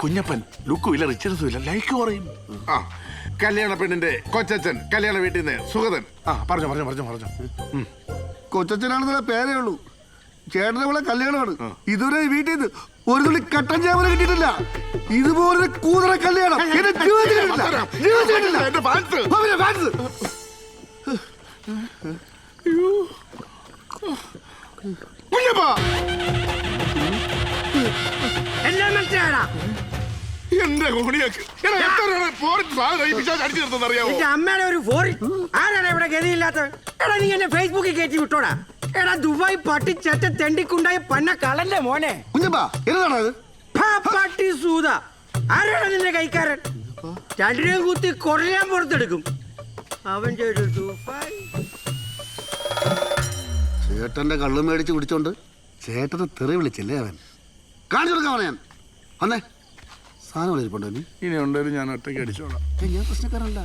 കുഞ്ഞപ്പൻ ലുക്കും ഇല്ല റിച്ചർസും ഇല്ല ലൈക്ക് പറയും ആ കല്യാണ പെണ്ണിന്റെ കൊച്ചച്ഛൻ കല്യാണ വീട്ടിൽ നിന്ന് സുഗതൻ. ആ പറഞ്ഞോ പറഞ്ഞോ പറഞ്ഞോ പറഞ്ഞോ. കൊച്ചച്ഛനാണെന്നുള്ള പേരേ ഉള്ളൂ. ചേട്ടനെ ഇവിടെ കല്യാണമാണ്. ഇതുവരെ വീട്ടിൽ നിന്ന് ഒരു തുള്ളി കട്ടൻ ചേവന കിട്ടിയിട്ടില്ല. ഇതുപോലെ കൂതറ കല്യാണം എന്റെ ജീവിതത്തിൽ. ജീവിതത്തിൽ. എന്റെ ഫാൻസ്. പിന്നെ കുഞ്ഞപ്പാ എല്ലാം മനസ്സിലായടാ? എന്റെ നിന്റെ അമ്മയുടെ ഒരു ഫോറിൻ ആരാണ് ഇവിടെ ഗതിയില്ലാത്തത് എടാ നീ എന്നെ ഫേസ്ബുക്കിൽ കയറ്റി വിട്ടോടാ. എടാ ദുബായ് പട്ടി ചെറ്റ തെണ്ടിക്കുണ്ടായ പന്ന കളന്റെ മോനെ. പട്ടി സൂത. ആരാണ് നിന്റെ കൈക്കാരൻ? രണ്ടിനെയും കുത്തി കൊറയാൻ പുറത്തെടുക്കും. അവൻ ചെയ്തു ദുബായ് ചേട്ടന്റെ കള്ളു മേടിച്ച് കുടിച്ചോണ്ട് ചേട്ടന് തെറി വിളിച്ചല്ലേ അവൻ? കാണിച്ചു കൊടുക്കാൻ പറയാൻ വന്നേ. സാധനം ഇരിപ്പുണ്ടോ ഇനി? ഉണ്ടെങ്കിലും ഞാൻ ഒറ്റയ്ക്ക് അടിച്ചോളാം. ഞാൻ പ്രശ്നക്കാരനല്ല.